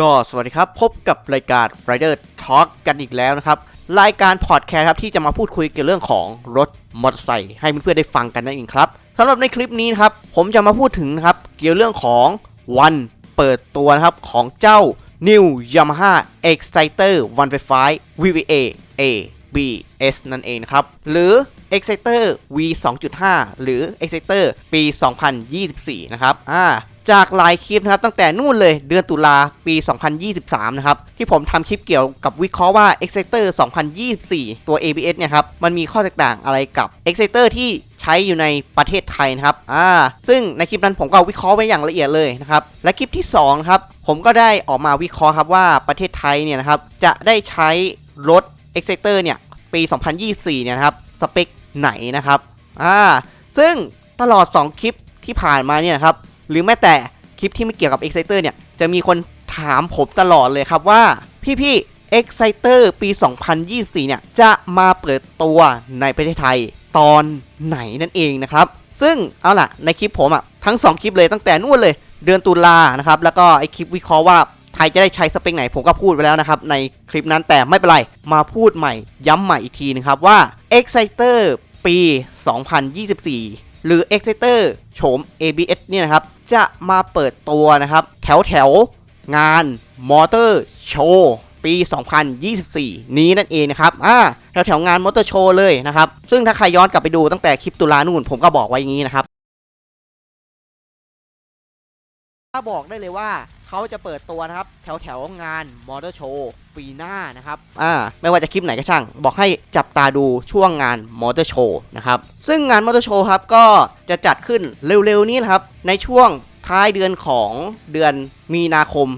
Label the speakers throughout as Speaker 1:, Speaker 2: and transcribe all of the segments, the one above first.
Speaker 1: ก็สวัสดีครับ พบกับรายการ Rider Talk กันอีกแล้วนะครับ รายการพอดแคสต์ครับที่จะมาพูดคุยเกี่ยวเรื่องของรถมอเตอร์ไซค์ให้เพื่อนๆได้ฟังกันนั่นเองครับสำหรับในคลิปนี้นครับผมจะมาพูดถึงนะครับเกี่ยวเรื่องของวันเปิดตัวนะครับของเจ้า New Yamaha Exciter 155 VVA ABS นั่นเองนะครับหรือ Exciter V 2.5 หรือ Exciter ปี 2024 นะครับอ่าจากหลายคลิปนะครับตั้งแต่นู่นเลยเดือนตุลาปี 2023 นะครับ ที่ผมทำคลิปเกี่ยวกับวิเคราะห์ว่า Exciter 2024 ตัว ABS เนี่ยครับ มันมีข้อแตกต่างอะไรกับ Exciter ที่ใช้อยู่ในประเทศไทยนะครับ อ่า ซึ่งในคลิปนั้นผมก็วิเคราะห์ไว้อย่างละเอียดเลยนะครับ และคลิปที่2นะครับ ผมก็ได้ออกมาวิเคราะห์ครับว่าประเทศไทยเนี่ยนะครับ จะได้ใช้รถ Exciter เนี่ยปี 2024 เนี่ยนะครับ สเปค ไหนนะครับอ่าซึ่งตลอด 2 คลิปที่ผ่านมาเนี่ยครับหรือแม้แต่คลิปที่ไม่เกี่ยวกับ Exciter เนี่ยจะมีคนถามผมตลอดเลยครับว่า พี่ๆ Exciter ปี 2024 เนี่ยจะมาเปิดตัวในประเทศไทยตอนไหนนั่นเองนะครับ ซึ่งเอาล่ะในคลิปผมอะทั้ง 2 คลิปเลยตั้งแต่นู่นเลย เดือนตุลานะครับแล้วก็ไอคลิปวิเคราะห์ว่า ไทยจะได้ใช้สเปคไหนผมก็พูดไปแล้วนะครับ ในคลิปนั้นแต่ไม่เป็นไร มาพูดใหม่ย้ำใหม่อีกทีนึงครับว่า Exciter ปี 2024 หรือ Exciter โฉม ABS เนี่ยนะครับ จะมาเปิดตัวนะครับ แถวแถวงานมอเตอร์โชว์ปี 2024 นี้นั่นเองนะครับ อ่า แถวแถวงานมอเตอร์โชว์เลยนะครับ ซึ่งถ้าใครย้อนกลับไปดูตั้งแต่คลิปตุลานู่น ผมก็บอกไว้อย่างนี้นะครับ ถ้าบอกได้เลยว่า เขาจะเปิดตัวนะครับ แถวแถวๆงานมอเตอร์โชว์ปีหน้านะครับอ่าไม่ว่าจะคลิปไหนก็ช่าง บอกให้จับตาดูช่วงงานมอเตอร์โชว์นะครับ ซึ่งงานมอเตอร์โชว์ครับก็จะจัดขึ้นเร็วๆนี้นะครับ ในช่วงท้ายเดือนของเดือนมีนาคม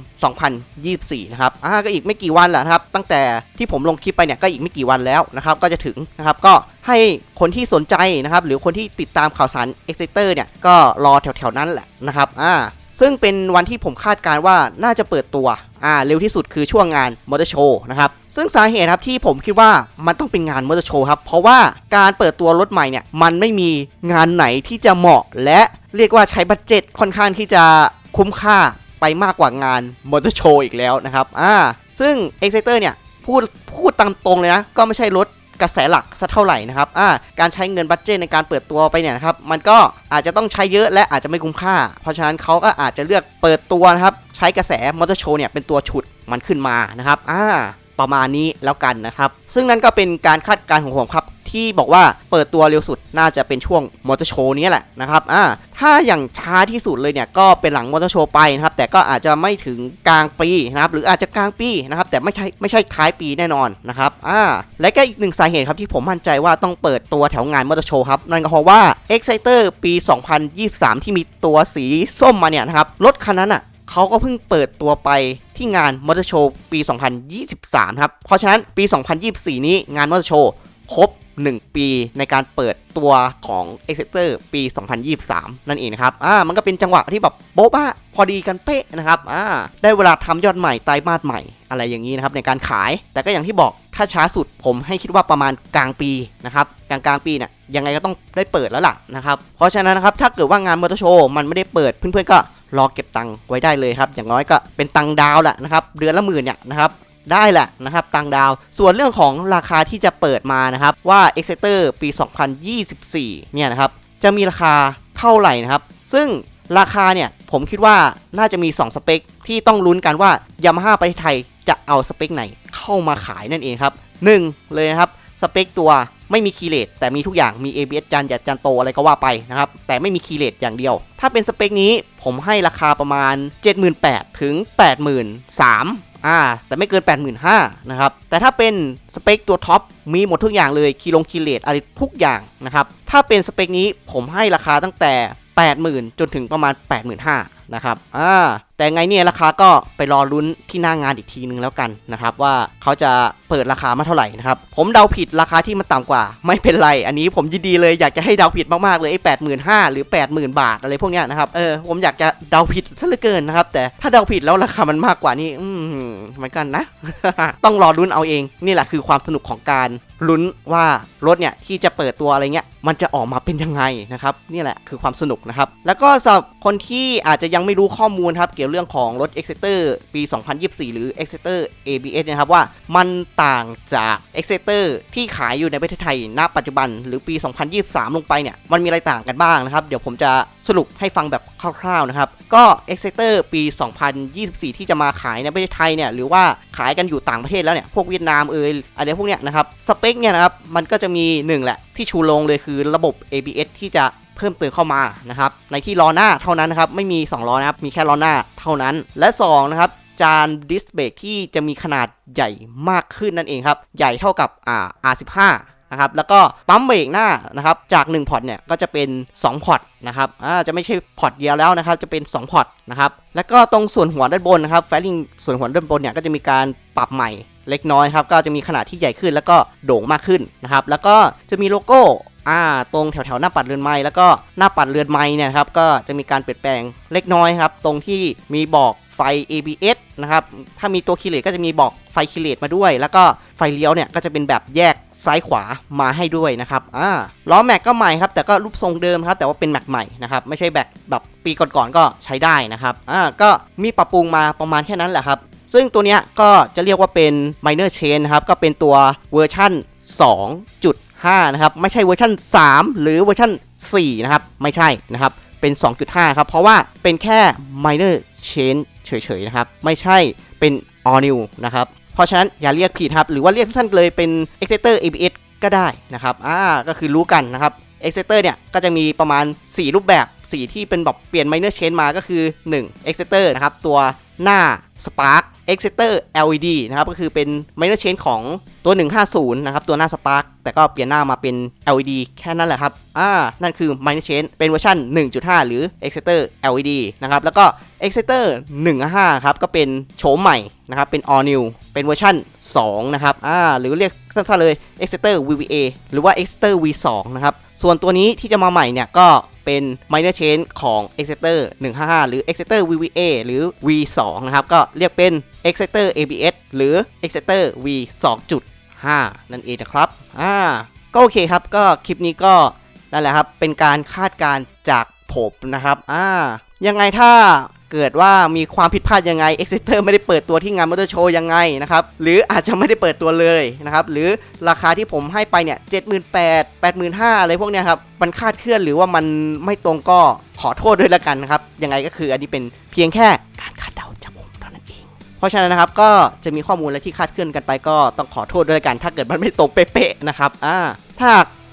Speaker 1: 2024 นะครับ อ่า ก็อีกไม่กี่วันแหละครับ ตั้งแต่ที่ผมลงคลิปไปเนี่ยก็อีกไม่กี่วันแล้วนะครับ ก็จะถึงนะครับ ก็ให้คนที่สนใจนะครับ หรือคนที่ติดตามข่าวสาร e x c i t e r เนี่ย ก็รอแถวๆนั้นแหละนะครับ อ่า ซึ่งเป็นวันที่ผมคาดการณ์ว่าน่าจะเปิดตัวอ่าเร็วที่สุดคือช่วงงานมอเตอร์โชว์นะครับซึ่งสาเหตุครับที่ผมคิดว่ามันต้องเป็นงานมอเตอร์โชว์ครับ เพราะว่าการเปิดตัวรถใหม่เนี่ยมันไม่มีงานไหนที่จะเหมาะ และเรียกว่าใช้บัตเจ็ตค่อนข้างที่จะคุ้มค่าไปมากกว่างานมอเตอร์โชว์อีกแล้วนะครับอ่าซึ่ง e x c i t e r เนี่ยพูดพูดตามตรงเลยนะ ก็ไม่ใช่รถ กระแสหลักสักเท่าไหร่นะครับอ่าการใช้เงินบัตเจตในการเปิดตัวไปเนี่ยนะครับมันก็อาจจะต้องใช้เยอะและอาจจะไม่คุ้มค่า เพราะฉะนั้นเขาก็อาจจะเลือกเปิดตัวนะครับใช้กระแสมอเตอร์โชว์เนี่ยเป็นตัวฉุดมันขึ้นมานะครับอ่าประมาณนี้แล้วกันนะครับ ซึ่งนั่นก็เป็นการคาดการณ์ของผมครับ ที่บอกว่าเปิดตัวเร็วสุดน่าจะเป็นช่วงมอเตอร์โชว์นี้แหละนะครับอ่าถ้าอย่างช้าที่สุดเลยเนี่ยก็เป็นหลังมอเตอร์โชว์ไปนะครับแต่ก็อาจจะไม่ถึงกลางปีนะครับหรืออาจจะกลางปีนะครับแต่ไม่ใช่ไม่ใช่ท้ายปีแน่นอนนะครับอ่าและก็อีกหนึ่งสาเหตุครับที่ผมมั่นใจว่าต้องเปิดตัวแถวงานมอเตอร์โชว์ครับนั่นก็เพราะว่า Exciter ปี 2023 ที่มีตัวสีส้มมาเนี่ยนะครับรถคันนั้นอะเขาก็เพิ่งเปิดตัวไปที่งานมอเตอร์โชว์ปี 2023 ครับ เพราะฉะนั้นปี 2024 นี้งานมอเตอร์โชว์ครบ 1 ปีในการเปิดตัวของ e x e c t o r ปี 2023 นั่นเองนะครับอ่ามันก็เป็นจังหวะที่แบบโบ๊ะบ้าพอดีกันเป๊ะนะครับอ่าได้เวลาทำยอดใหม่ไตรมาสใหม่ อะไรอย่างนี้นะครับในการขาย แต่ก็อย่างที่บอกถ้าช้าสุดผมให้คิดว่าประมาณกลางปีนะครับกลางกลางปีเนี่ยยังไงก็ต้องได้เปิดแล้วล่ะนะครับเพราะฉะนั้นนะครับถ้าเกิดว่างานมอเตอร์โชว์มันไม่ได้เปิดเพื่อนๆก็รอเก็บตังค์ไว้ได้เลยครับอย่างน้อยก็เป็นตังค์ดาวแหละนะครับเดือนละหมื่นเนี่ยนะครับ ได้แหละนะครับตังดาว ส่วนเรื่องของราคาที่จะเปิดมานะครับว่า e x c e t e r ปี 2024 เนี่ยนะครับจะมีราคาเท่าไหร่นะครับ ซึ่งราคาเนี่ยผมคิดว่าน่าจะมี 2 สเปค ที่ต้องลุ้นกันว่า Yamaha ประเทศไทยจะเอาสเปคไหนเข้ามาขายนั่นเองครับ 1 เลยนะครับสเปคตัวไม่มีคีเลตแต่มีทุกอย่างมี ABS จานใหยัดจานโตอะไรก็ว่าไปนะครับ แต่ไม่มีคีเลตอย่างเดียว ถ้าเป็นสเปคนี้ผมให้ราคาประมาณ 78,000ถึง 83,000 อ่าแต่ไม่เกิน 85,000นะครับ แต่ถ้าเป็นสเปคตัวท็อปมีหมดทุกอย่างเลยคีลงคีเลตอะไรทุกอย่างนะครับ ถ้าเป็นสเปคนี้ผมให้ราคาตั้งแต่ 80,000 จนถึงประมาณ 85,000นะครับอ่า แต่ไงเนี่ยราคาก็ไปรอลุ้นที่หน้างงานอีกทีนึงแล้วกันนะครับว่าเขาจะเปิดราคามาเท่าไหร่นะครับผมเดาผิดราคาที่มันต่ำกว่า ไม่เป็นไร อันนี้ผมยินดีเลยอยากจะให้เดาผิดมากๆเลยไอ้แปดหมื่นห้าหรือแปดหมื่นบาทอะไรพวกเนี้ยนะครับเออผมอยากจะเดาผิดซะเหลือเกินนะครับแต่ถ้าเดาผิดแล้วราคามันมากกว่านี่อืมเหมือนกันนะ ต้องรอลุ้นเอาเองนี่แหละคือความสนุกของการลุ้นว่ารถเนี่ยที่จะเปิดตัวอะไรเงี้ยมันจะออกมาเป็นยังไงนะครับนี่แหละคือความสนุกนะครับแล้วก็สำหรับคนที่อาจจะยังไม่รู้ข้อมูลครับเกี่ยวเรื่องของรถ Exciter ปี 2024 หรือ Exciter ABS นะครับว่ามันต่างจาก Exciter ที่ขายอยู่ในประเทศไทยณปัจจุบันหรือปี 2023 ลงไปเนี่ยมันมีอะไรต่างกันบ้างนะครับ เดี๋ยวผมจะสรุปให้ฟังแบบคร่าวๆนะครับ ก็ Exciter ปี 2024 ที่จะมาขายในประเทศไทยเนี่ยหรือว่าขายกันอยู่ต่างประเทศแล้วเนี่ยพวกเวียดนามเอยอะไรพวกเนี้ยนะครับสเปคเนี่ยนะครับมันก็จะมีหนึ่งแหละที่ชูโรงเลยคือระบบ ABS ที่จะเพิ่มเติมเข้ามานะครับ ในที่ล้อหน้าเท่านั้นนะครับไม่มี 2 ล้อนะครับมีแค่ล้อหน้าเท่านั้น และ2นะครับจานดิสเบรกที่จะมีขนาดใหญ่มากขึ้นนั่นเองครับใหญ่เท่ากับอ่า R15 นะครับแล้วก็ปั๊มเบรกหน้านะครับจาก1พอร์ตเนี่ยก็จะเป็น 2 พอร์ตนะครับอ่าจะไม่ใช่พอร์ตเดียวแล้วนะครับจะเป็น 2 พอร์ตนะครับแล้วก็ตรงส่วนหัวด้านบนนะครับแฟลิงส่วนหัวด้านบนเนี่ยก็จะมีการปรับใหม่เล็กน้อยครับก็จะมีขนาดที่ใหญ่ขึ้นแล้วก็โด่งมากขึ้นนะครับแล้วก็จะมีโลโก้ อ่าตรงแถวๆหน้าปัดเรือนไม้แล้วก็หน้าปัดเรือนไม้เนี่ยครับก็จะมีการเปลี่ยนแปลงเล็กน้อยครับ ตรงที่มีบอกไฟ ABS นะครับถ้ามีตัวคีเลตก็จะมีบอกไฟคีเลตมาด้วย แล้วก็ไฟเลี้ยวเนี่ยก็จะเป็นแบบแยกซ้ายขวามาให้ด้วยนะครับอ่าล้อแม็กก็ใหม่ครับ แต่ก็รูปทรงเดิมครับ แต่ว่าเป็นแม็กใหม่นะครับไม่ใช่แบ็กแบบปีก่อนๆก็ใช้ได้นะครับอ่าก็มีปรับปรุงมาประมาณแค่นั้นแหละครับ ซึ่งตัวเนี้ยก็จะเรียกว่าเป็น minor change นะครับก็เป็นตัวเวอร์ชั่น 2.5 นะครับ ไม่ใช่เวอร์ชัน3 หรือเวอร์ชัน4 นะครับ ไม่ใช่นะครับ เป็น 2.5 ครับ เพราะว่าเป็นแค่ minor change เฉยๆ นะครับ ไม่ใช่เป็น all new นะครับ เพราะฉะนั้นอย่าเรียกผิดครับ หรือว่าเรียกสั้นๆเลยเป็น exciter ABS ก็ได้นะครับ อ่า ก็คือรู้กันนะครับ exciter เนี่ย ก็จะมีประมาณ 4 รูปแบบสีที่เป็นแบบเปลี่ยน minor change มาก็คือ 1 exciter นะครับ ตัว หน้า spark exciter LED นะครับก็คือเป็น minor change ของตัว 150 นะครับ ตัวหน้า spark แต่ก็เปลี่ยนหน้ามาเป็น LED แค่นั้นแหละครับ อ่า นั่นคือ minor change เป็นเวอร์ชัน1.5 หรือ exciter LED นะครับ แล้วก็ exciter 1.5 ครับ ก็เป็นโฉมใหม่นะครับ เป็น all new เป็นเวอร์ชัน2 นะครับ อ่า หรือเรียกสั้นๆเลย exciter VVA หรือว่า exciter V2 นะครับ ส่วนตัวนี้ที่จะมาใหม่เนี่ยก็ เป็น minor change ของ exciter 155 หรือ exciter VVA หรือ V2 นะครับ ก็เรียกเป็น exciter ABS หรือ exciter V 2.5 นั่นเองนะครับ อ่า ก็โอเคครับ ก็คลิปนี้ก็นั่นแหละครับ เป็นการคาดการจากผมนะครับ อ่า ยังไงถ้า เกิดว่ามีความผิดพลาดยังไง Exeter ไม่ได้เปิดตัวที่งานมอเตอร์โชว์ยังไงนะครับหรืออาจจะไม่ได้เปิดตัวเลยนะครับหรือราคาที่ผมให้ไปเนี่ย78,000 85,000อะไรพวกเนี้ยครับมันคาดเคลื่อนหรือว่ามันไม่ตรงก็ขอโทษด้วยละกันนะครับยังไงก็คืออันนี้เป็นเพียงแค่การคาดเดาจากผมเท่านั้นเองเพราะฉะนั้นนะครับก็จะมีข้อมูลอะไรที่คาดเคลื่อนกันไปก็ต้องขอโทษด้วยละกัน ถ้าเกิดมันไม่ตรงเป๊ะๆนะครับอ่าถ้า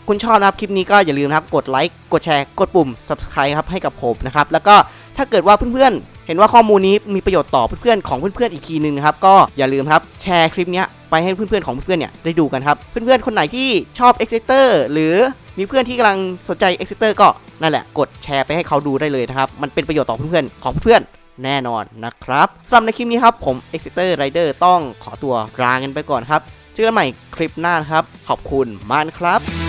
Speaker 1: คุณชอบนะครับคลิปนี้ก็อย่าลืมนะครับกดไลค์กดแชร์กดปุ่ม subscribe ครับให้กับผมนะครับแล้วก็ ถ้าเกิดว่าเพื่อนๆ เห็นว่าข้อมูลนี้มีประโยชน์ต่อเพื่อนๆของเพื่อนๆอีกทีหนึงนะครับก็อย่าลืมครับแชร์คลิปนี้ไปให้เพื่อนๆของเพื่อนๆเนี่ยได้ดูกันครับเพื่อนๆคนไหนที่ชอบ Exciter หรือมีเพื่อนที่กำลังสนใจ Exciter ก็นั่นแหละกดแชร์ไปให้เขาดูได้เลยนะครับมันเป็นประโยชน์ต่อเพื่อนๆของเพื่อนแน่นอนนะครับสำหรับในคลิปนี้ครับผม Exciter Rider ต้องขอตัวลากันไปก่อนครับเจอกันใหม่คลิปหน้านครับ ขอบคุณมากครับ